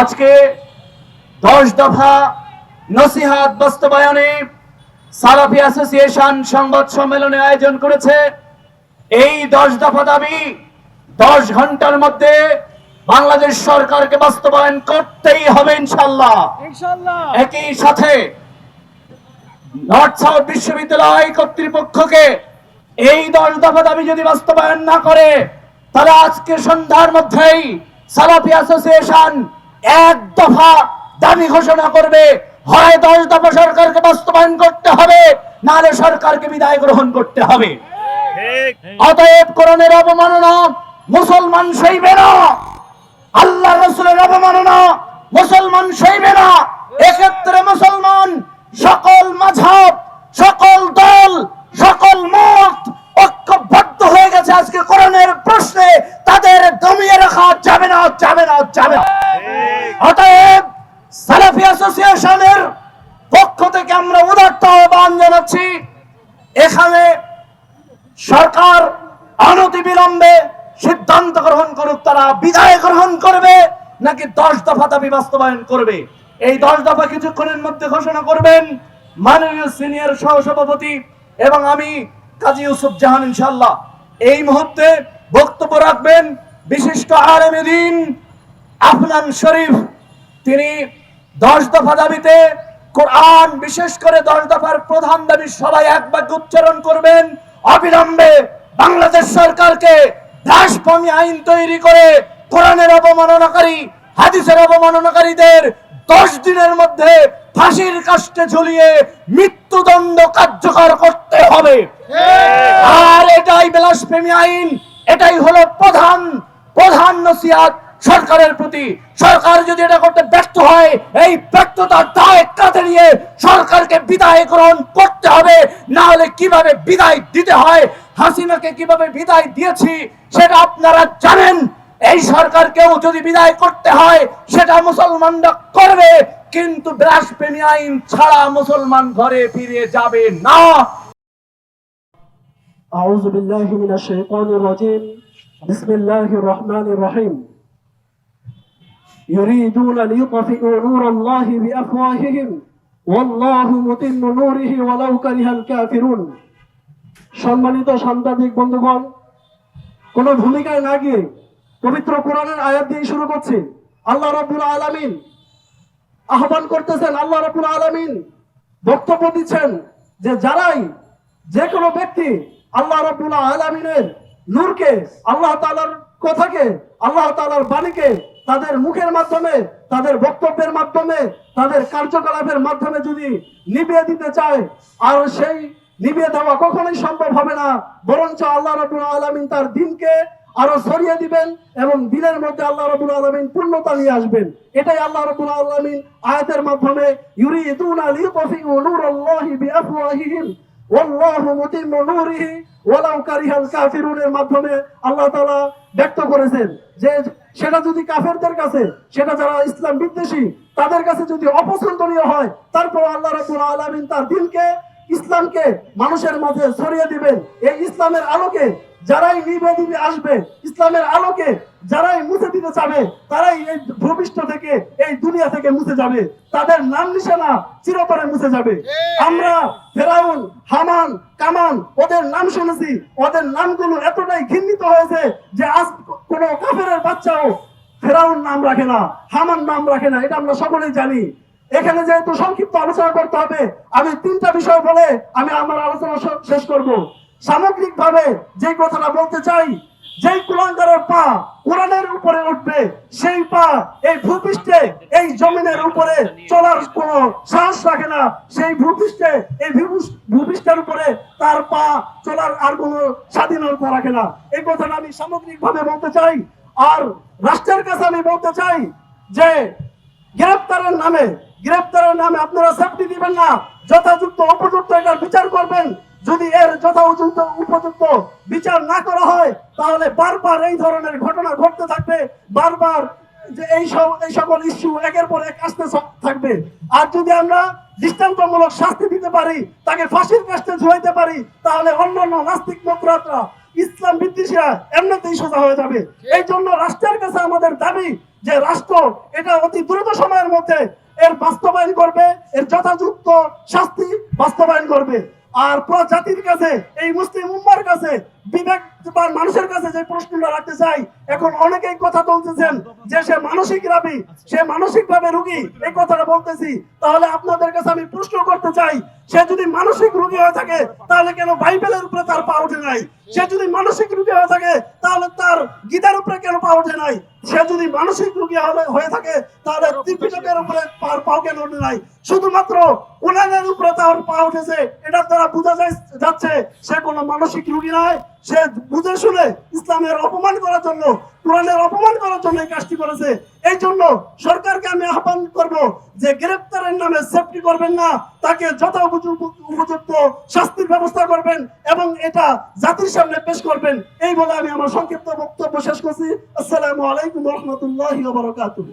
আজকে দশ দফা নসিহাত বাস্তবায়নে সালাফি অ্যাসোসিয়েশন সংবাদ সম্মেলনে আয়োজন করেছে। এই দশ দফা দাবি দশ ঘণ্টার মধ্যে বাংলাদেশ সরকারকে বাস্তবায়ন করতেই হবে ইনশাল্লাহ একই সাথে নর্থ সাউথ বিশ্ববিদ্যালয় কর্তৃপক্ষকে এই দশ দফা দাবি যদি বাস্তবায়ন না করে তাহলে আজকে সন্ধ্যার মধ্যেই সালাফি অ্যাসোসিয়েশন এক দফা দাবি ঘোষণা করবে, হয় দশ দফা সরকারকে বাস্তবায়ন করতে হবে, নাহলে সরকারকে বিদায় গ্রহণ করতে হবে। অতএব করণের অবমাননা মুসলমান সইবে না, আল্লাহ রসুলের অবমাননা মুসলমান সইবে না। এক্ষেত্রে মুসলমান সকল মাঝাব সকল দল, সকল মত ঐক্যবদ্ধ হয়ে গেছে আজকে করণের প্রশ্নে, তাদের দমিয়ে রাখা যাবে না যাবে না যাবে না। অতএব সালাফি অ্যাসোসিয়েশনের পক্ষ থেকে আমরা আহ্বান জানাচ্ছি, এখানে সরকার অনতি বিলম্বে সিদ্ধান্ত গ্রহণ করুক, তারা বিদায় গ্রহণ করবে, নাকি দশ দফা দাবি বাস্তবায়ন করবে? এই দশ দফা কিছুক্ষণের মধ্যে ঘোষণা করবেন মাননীয় সিনিয়র সহসভাপতি এবং আমি, কাজী ইউসুফ জাহান ইনশাল্লাহ এই মুহূর্তে বক্তব্য রাখবেন বিশিষ্ট আলেমে দিন আফনান শরীফ তিনি দশ দফা দাবিতে কোরআন বিশেষ করে দশ দফার প্রধান দাবি সবাই এক বাক্য উচ্চারণ করবেন। অবিলম্বে বাংলাদেশ সরকারকে দাসভূমি আইন তৈরি করে কোরআনের অবমাননাকারী হাদিসের অবমাননাকারীদের দশ দিনের মধ্যে ফাঁসির কাষ্টে ঝুলিয়ে মৃত্যুদণ্ড কার্যকর করতে হবে। আর এটাই বিলাসপ্রেমী আইন এটাই হলো প্রধান প্রধান নসিহাত। সরকারের প্রতি সরকার যদি এটা করতে ব্যর্থ হয় এই ব্যর্থতার দায় কাঁধে নিয়ে সরকারকে বিদায় গ্রহণ করতে হবে না হলে কিভাবে বিদায় দিতে হয় হাসিনাকে কিভাবে বিদায় দিয়েছি সেটা আপনারা জানেন এই সরকারকেও যদি বিদায় করতে হয় সেটা মুসলমানরা করবে কিন্তু বিলাসপ্রেমী আইন ছাড়া মুসলমান ঘরে ফিরে যাবে না أعوذ بالله من الشيطان الرجيم بسم الله الرحمن الرحيم يريدون ليطفئوا نور الله بأفواههم والله متم نوره ولو كره الكافرون সম্মানিত সাংবাদিক বন্ধুগণ কোন ভূমিকায় না গিয়ে পবিত্র কোরআনের আয়াত দিয়ে শুরু করছি আল্লাহ রাব্বুল আলামিন আহ্বান করতেছেন আল্লাহ রাব্বুল আলামিন বক্তব্য দিচ্ছেন যে যারাই যে কোনো ব্যক্তি আল্লাহ রাব্বুল আলামিনের নূরকে আল্লাহ তাআলার কথাকে আল্লাহ তাআলার বাণীকে তাদের মুখের মাধ্যমে, তাদের বক্তব্যের মাধ্যমে, তাদের কার্যকলাপের মাধ্যমে যদি নিভিয়ে দিতে চায়, আর সেই নিভিয়ে দেওয়া কখনোই সম্ভব হবে না। বরঞ্চ আল্লাহ রাব্বুল আলামিন তার দিনকে আরও ছড়িয়ে দিবেন এবং দিনের মধ্যে আল্লাহ রাব্বুল আলামিন পূর্ণতা নিয়ে আসবেন। এটাই আল্লাহ রাব্বুল আলামিন আয়াতের মাধ্যমে ইউরিদুনা লিইউতফিউ নূরাল্লাহি বিআফওয়াহিহিম, ওয়াল্লাহু নূরিহি, ওয়ালাউ কারিহাল কাফিরুনের মাধ্যমে আল্লাহ তাআলা ব্যক্ত করেছেন যে সেটা যদি কাফেরদের কাছে সেটা যারা ইসলাম বিদ্বেষী তাদের কাছে যদি অপছন্দনীয় হয় তারপর আল্লাহ রাব্বুল আলামিন তার দিনকে ইসলামকে মানুষের মাঝে ছড়িয়ে দিবেন। এই ইসলামের আলোকে যারাই নিবে দিবে আসবে ইসলামের আলোকে যারাই মুছে দিতে চাবে তারাই এই ভূপৃষ্ঠ থেকে এই দুনিয়া থেকে মুছে যাবে। তাদের নাম নিশানা চিরতরে মুছে যাবে। আমরা ফেরাউন হামান কামান ওদের নাম শুনেছি। ওদের নামগুলো এতটাই ঘৃণিত হয়েছে যে আজ কোনো কাফেরের বাচ্চাও ফেরাউন নাম রাখে না, হামান নাম রাখে না, এটা আমরা সকলেই জানি। এখানে যেহেতু সংক্ষিপ্ত আলোচনা করতে হবে, আমি তিনটা বিষয় বলে আমি আমার আলোচনা শেষ করব। সামগ্রিক ভাবে যে কথাটা বলতে চাই যেই কুলাঙ্গারের পা কোরআনের উপরে উঠবে, সেই পা এই ভূপৃষ্ঠে, এই জমিনের উপরে চলার কোন সাহস রাখে না। সেই ভূপৃষ্ঠে, এই ভূপৃষ্ঠের উপরে তার পা চলার আর কোনো স্বাধীনতা রাখে না। এই কথাটা আমি সামগ্রিক ভাবে বলতে চাই, আর রাষ্ট্রের কাছে আমি বলতে চাই যে, গ্রেপ্তারের নামে গ্রেপ্তারের নামে আপনারা সেফটি দিবেন না। যথাযুক্ত উপযুক্ত এটার বিচার করবেন। যদি এর যথাযুক্ত উপযুক্ত বিচার না করা হয় তাহলে বারবার এই ধরনের ঘটনা ঘটতে থাকবে, বারবার যে এই সব, এই সকল ইস্যু একের পর এক আসতে থাকবে। আর যদি আমরা দৃষ্টান্তমূলক শাস্তি দিতে পারি, তাকে ফাঁসির কাছে ঝুলাইতে পারি, তাহলে অন্যান্য নাস্তিক মতরাতরা, ইসলাম বিদ্বেষীরা এমনিতেই সোজা হয়ে যাবে। এই জন্য রাষ্ট্রের কাছে আমাদের দাবি যে রাষ্ট্র এটা অতি দ্রুত সময়ের মধ্যে এর বাস্তবায়ন করবে, এর যথাযুক্ত শাস্তি বাস্তবায়ন করবে। আর পুরো জাতির কাছে, এই মুসলিম উম্মার কাছে বিবেক মানুষের কাছে যে প্রশ্নটা রাখতে চাই, এখন অনেকেই কথা বলতেছেন যে সে মানসিক রাবি, সে মানসিক ভাবে রুগী, এই কথাটা বলতেছি। তাহলে আপনাদের কাছে আমি প্রশ্ন করতে চাই, সে যদি মানসিক রোগী হয়ে থাকে, তাহলে কেন বাইবেলের উপরে তার পা ওঠে নাই? সে যদি মানসিক রোগী হয়ে থাকে, তাহলে তার গীতার উপরে কেন পা ওঠে নাই? সে যদি মানসিক রোগী হয়ে থাকে, তাহলে ত্রিপিটকের উপরে পার পাও কেন ওঠে নাই? শুধুমাত্র কোরআনের উপরে তার পা উঠেছে এটার দ্বারা বোঝা যাচ্ছে সে কোনো মানসিক রোগী নয়, সে বুঝে শুনে ইসলামের অপমান করার জন্য, কোরআনের অপমান করার জন্য এই কাজটি করেছে। এই জন্য সরকারকে আমি আহ্বান করব যে গ্রেপ্তারের নামে সেফটি করবেন না, তাকে যথা উপযুক্ত শাস্তির ব্যবস্থা করবেন এবং এটা জাতির সামনে পেশ করবেন। এই বলে আমি আমার সংক্ষিপ্ত বক্তব্য শেষ করছি। আসসালামু আলাইকুম রহমতুল্লাহ বারকাতুহ।